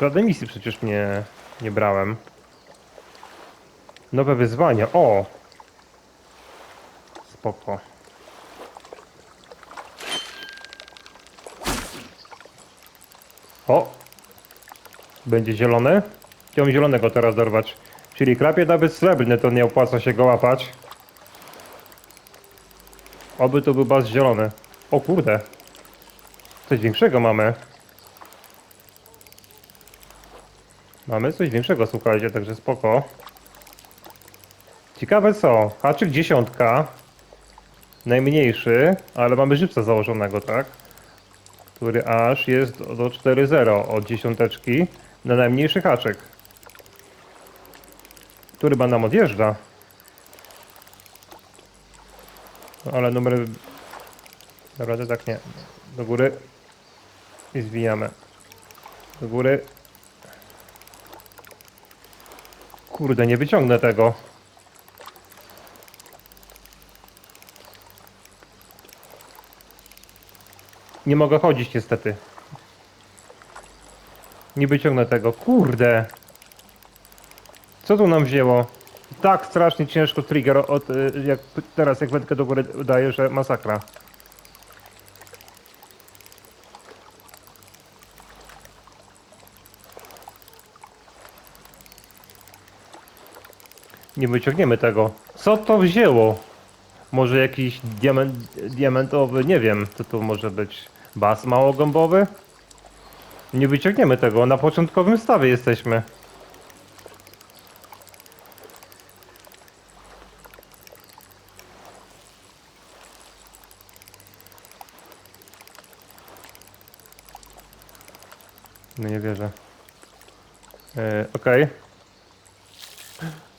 Żadnej misji przecież nie, nie brałem. Nowe wyzwania. O! Spoko. O! Będzie zielony? Chciałbym zielonego teraz dorwać. Czyli krapie nawet srebrny, to nie opłaca się go łapać. Oby to był bas zielony. O kurde. Coś większego mamy. Mamy coś większego, słuchajcie, także spoko. Ciekawe co, haczyk dziesiątka. Najmniejszy, ale mamy żywca założonego, tak? Który aż jest do do 4.0 od dziesiąteczki na najmniejszy haczyk. Który chyba nam odjeżdża. No, ale numer... Naprawdę tak nie. Do góry. I zwijamy. Do góry. Kurde, nie wyciągnę tego. Nie mogę chodzić niestety. Nie wyciągnę tego. Kurde. Co tu nam wzięło? Tak strasznie ciężko trigger od, y, jak teraz jak wędkę do góry daję, że masakra. Nie wyciągniemy tego. Co to wzięło? Może jakiś diament, diamentowy, nie wiem, co to może być. Bas małogębowy? Nie wyciągniemy tego, na początkowym stawie jesteśmy. No nie wierzę. E, Okej.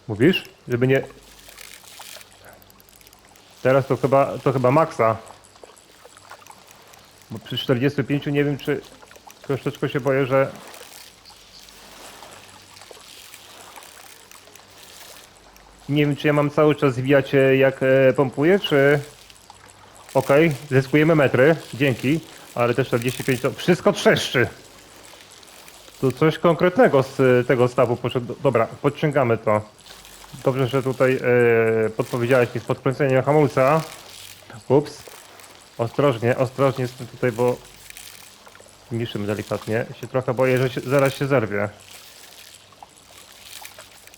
Mówisz? Żeby nie... Teraz to chyba, to chyba maksa. Bo przy 45 nie wiem czy... Troszeczkę się boję, że... Nie wiem czy ja mam cały czas zwijać e, jak e, pompuję, czy... Okej, zyskujemy metry, dzięki. Ale te 45 to... Wszystko trzeszczy! Tu coś konkretnego z e, tego stawu poszedł. Dobra, podciągamy to. Dobrze, że tutaj e, podpowiedziałeś mi z podkręceniem hamulca. Ups. Ostrożnie, ostrożnie tym tutaj, bo niszym delikatnie. Się trochę boję, że się, zaraz się zerwie.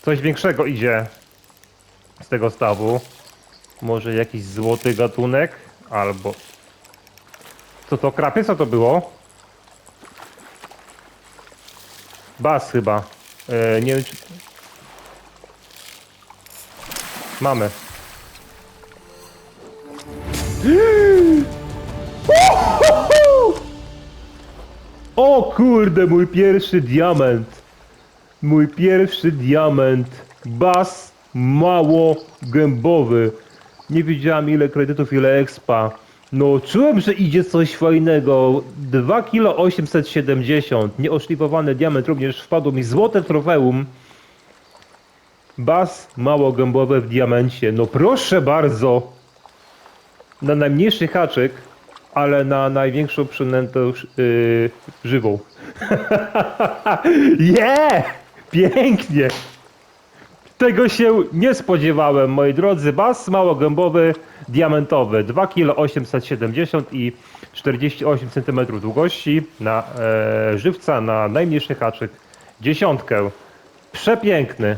Coś większego idzie z tego stawu. Może jakiś złoty gatunek, albo... Co to, krapie? Co to było? Bas chyba. E, nie wiem czy... Mamy. O kurde, mój pierwszy diament. Mój pierwszy diament. Bas mało gębowy. Nie wiedziałem ile kredytów, ile expa. No, czułem, że idzie coś fajnego. 2 kg 870. Nieoszlifowany diament również wpadło mi złote trofeum. Bas mało gębowe w diamencie. No proszę bardzo. Na najmniejszy haczyk, ale na największą przynętę yy, żywą. Je! Pięknie! Tego się nie spodziewałem, moi drodzy. Bas małogębowy, diamentowy. 2 kg 870 i 48 cm długości na e, żywca, na najmniejszy haczyk. Dziesiątkę. Przepiękny.